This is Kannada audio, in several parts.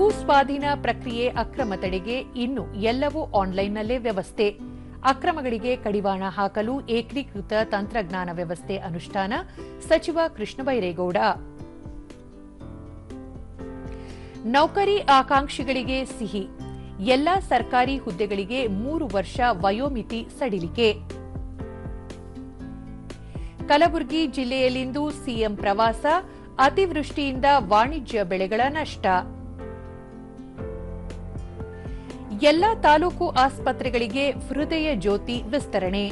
ಭೂ ಸ್ವಾಧೀನ ಪ್ರಕ್ರಿಯೆ ಅಕ್ರಮ ತಡೆಗೆ ಇನ್ನು ಎಲ್ಲವೂ ಆನ್ಲೈನ್ನಲ್ಲೇ ವ್ಯವಸ್ಥೆ. ಅಕ್ರಮಗಳಿಗೆ ಕಡಿವಾಣ ಹಾಕಲು ಏಕೀಕೃತ ತಂತ್ರಜ್ಞಾನ ವ್ಯವಸ್ಥೆ ಅನುಷ್ಠಾನ ಸಚಿವ ಕೃಷ್ಣ ಬೈರೇಗೌಡ. ನೌಕರಿ ಆಕಾಂಕ್ಷಿಗಳಿಗೆ ಸಿಹಿ. ಎಲ್ಲಾ ಸರ್ಕಾರಿ ಹುದ್ದೆಗಳಿಗೆ ಮೂರು ವರ್ಷ ವಯೋಮಿತಿ ಸಡಿಲಿಕೆ. ಕಲಬುರಗಿ ಜಿಲ್ಲೆಯಲ್ಲಿಂದು ಸಿಎಂ ಪ್ರವಾಸ, ಅತಿವೃಷ್ಟಿಯಿಂದ ವಾಣಿಜ್ಯ ಬೆಳೆಗಳ ನಷ್ಟ. ಎಲ್ಲ ತಾಲೂಕು ಆಸ್ಪತ್ರೆಗಳಿಗೆ ಹೃದಯ ಜ್ಯೋತಿ ವಿಸ್ತರಣೆ.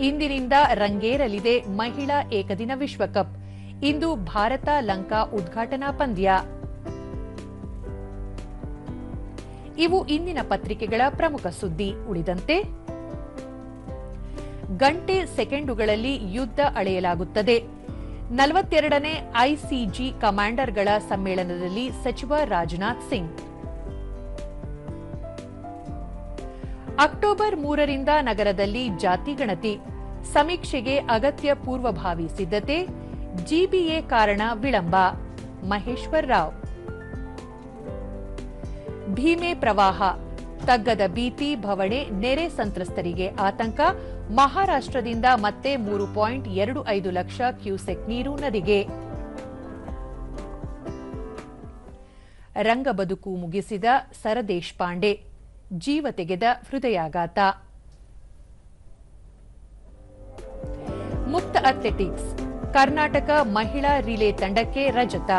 ಇಂದಿನಿಂದ ರಂಗೇರಲಿದೆ ಮಹಿಳಾ ಏಕದಿನ ವಿಶ್ವಕಪ್. ಇಂದು ಭಾರತ ಲಂಕಾ ಉದ್ಘಾಟನಾ ಪಂದ್ಯ. ಇವು ಇಂದಿನ ಪತ್ರಿಕೆಗಳ ಪ್ರಮುಖ ಸುದ್ದಿ. ಉಳಿದಂತೆ, ಗಂಟೆ ಸೆಕೆಂಡುಗಳಲ್ಲಿ ಯುದ್ಧ ಅಳೆಯಲಾಗುತ್ತದೆ. ನಲವತ್ತೆರಡನೇ ಐಸಿಜಿ ಕಮಾಂಡರ್ಗಳ ಸಮ್ಮೇಳನದಲ್ಲಿ ಸಚಿವ ರಾಜನಾಥ್ ಸಿಂಗ್. ಅಕ್ಟೋಬರ್ ಮೂರರಿಂದ ನಗರದಲ್ಲಿ ಜಾತಿ ಗಣತಿ. ಸಮೀಕ್ಷೆಗೆ ಅಗತ್ಯ ಪೂರ್ವಭಾವಿ ಸಿದ್ಧತೆ, ಜಿಬಿಎ ಕಾರಣ ವಿಳಂಬ. ಮಹೇಶ್ವರ್ ರಾವ್. ಭೀಮೆ ಪ್ರವಾಹ, ತಗ್ಗದ ಭೀತಿ, ಭವಣೆ, ನೆರೆ ಸಂತ್ರಸ್ತರಿಗೆ ಆತಂಕ. ಮಹಾರಾಷ್ಟ್ರದಿಂದ ಮತ್ತೆ ಮೂರು ಪಾಯಿಂಟ್ ಎರಡು ಐದು ಲಕ್ಷ ಕ್ಯೂಸೆಕ್ ನೀರು ನದಿಗೆ. ರಂಗಬದುಕು ಮುಗಿಸಿದ ಸರದೇಶ್ ಪಾಂಡೆ. ಜೀವ ತೆಗೆದ ಹೃದಯಾಘಾತ. ಮುಕ್ತ ಅಥ್ಲೆಟಿಕ್ಸ್. ಕರ್ನಾಟಕ ಮಹಿಳಾ ರಿಲೇ ತಂಡಕ್ಕೆ ರಜತ.